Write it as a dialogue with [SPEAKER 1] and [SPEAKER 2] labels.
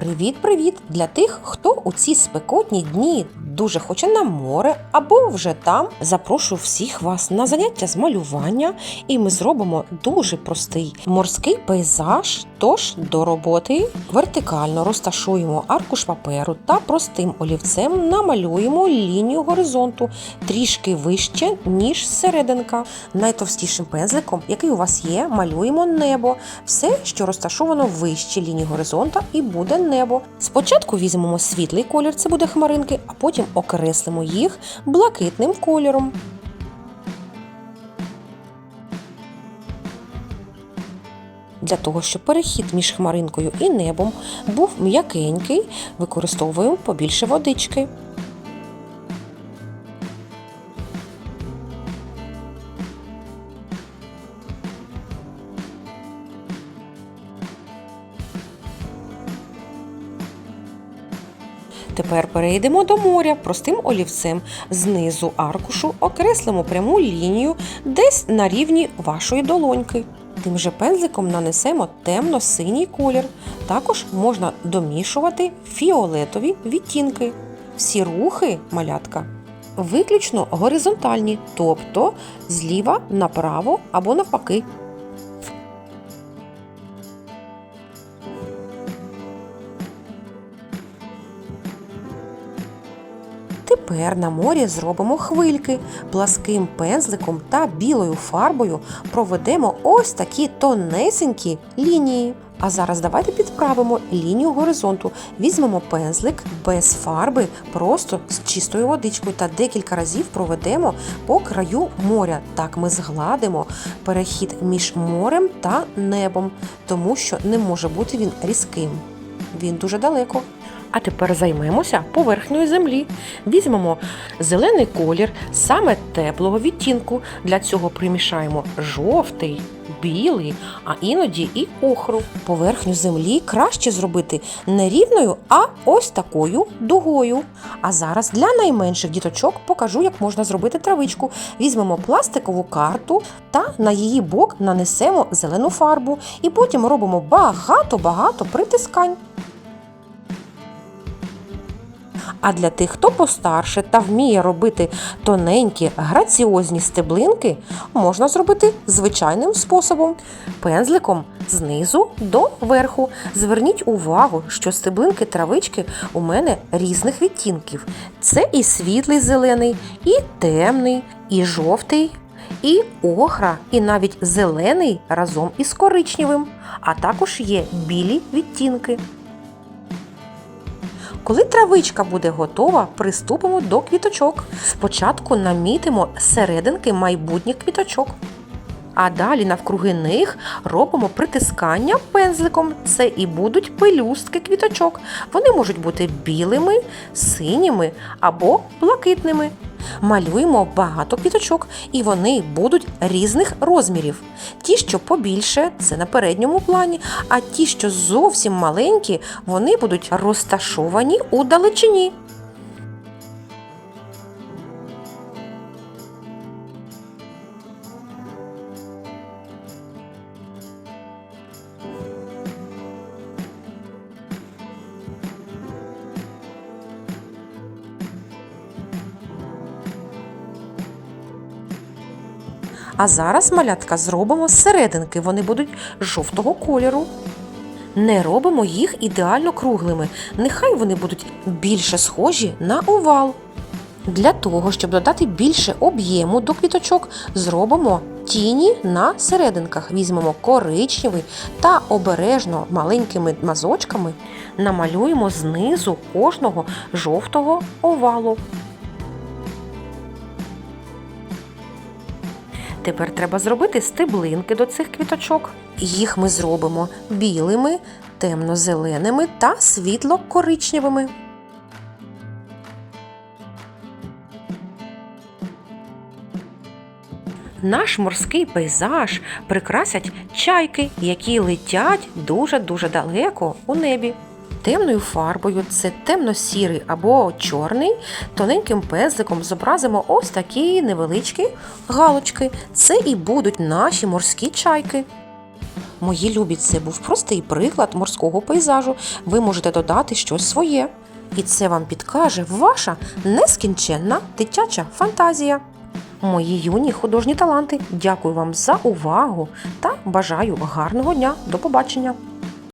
[SPEAKER 1] Привіт-привіт для тих, хто у ці спекотні дні дуже хоче на море або вже там. Запрошую всіх вас на заняття з малювання, і ми зробимо дуже простий морський пейзаж. Тож до роботи вертикально розташуємо аркуш паперу та простим олівцем намалюємо лінію горизонту трішки вище, ніж серединка. Найтовстішим пензликом, який у вас є, малюємо небо. Все, що розташовано вище лінії горизонта, і буде небо. Спочатку візьмемо світлий колір, це буде хмаринки, а потім окреслимо їх блакитним кольором. Для того, щоб перехід між хмаринкою і небом був м'якенький, використовуємо побільше водички. Тепер перейдемо до моря простим олівцем. Знизу аркушу окреслимо пряму лінію десь на рівні вашої долоньки. Тим же пензликом нанесемо темно-синій колір. Також можна домішувати фіолетові відтінки. Всі рухи малятка виключно горизонтальні, тобто зліва направо або навпаки. Тепер на морі зробимо хвильки. Пласким пензликом та білою фарбою проведемо ось такі тонесенькі лінії. А зараз давайте підправимо лінію горизонту. Візьмемо пензлик без фарби, просто з чистою водичкою та декілька разів проведемо по краю моря. Так ми згладимо перехід між морем та небом, тому що не може бути він різким. Він дуже далеко. А тепер займемося поверхнею землі. Візьмемо зелений колір, саме теплого відтінку. Для цього примішаємо жовтий, білий, а іноді і охру. Поверхню землі краще зробити не рівною, а ось такою дугою. А зараз для найменших діточок покажу, як можна зробити травичку. Візьмемо пластикову карту та на її бок нанесемо зелену фарбу. І потім робимо багато-багато притискань. А для тих, хто постарше та вміє робити тоненькі граціозні стеблинки, можна зробити звичайним способом пензликом знизу до верху. Зверніть увагу, що стеблинки травички у мене різних відтінків. Це і світлий зелений, і темний, і жовтий. І охра, і навіть зелений разом із коричневим, а також є білі відтінки. Коли травичка буде готова, приступимо до квіточок. Спочатку намітимо серединки майбутніх квіточок. А далі навкруги них робимо притискання пензликом. Це і будуть пелюстки квіточок. Вони можуть бути білими, синіми або блакитними. Малюємо багато квіточок, і вони будуть різних розмірів. Ті, що побільше, це на передньому плані, а ті, що зовсім маленькі, вони будуть розташовані у далечині. А зараз малятка зробимо серединки, вони будуть жовтого кольору. Не робимо їх ідеально круглими. Нехай вони будуть більше схожі на овал. Для того, щоб додати більше об'єму до квіточок, зробимо тіні на серединках. Візьмемо коричневий та обережно маленькими мазочками намалюємо знизу кожного жовтого овалу. Тепер треба зробити стеблинки до цих квіточок. Їх ми зробимо білими, темно-зеленими та світло-коричневими. Наш морський пейзаж прикрасять чайки, які летять дуже-дуже далеко у небі. Темною фарбою це темно-сірий або чорний. Тоненьким пензликом зобразимо ось такі невеличкі галочки. Це і будуть наші морські чайки. Мої любі, це був простий приклад морського пейзажу. Ви можете додати щось своє. І це вам підкаже ваша нескінченна дитяча фантазія. Мої юні художні таланти, дякую вам за увагу та бажаю гарного дня. До побачення!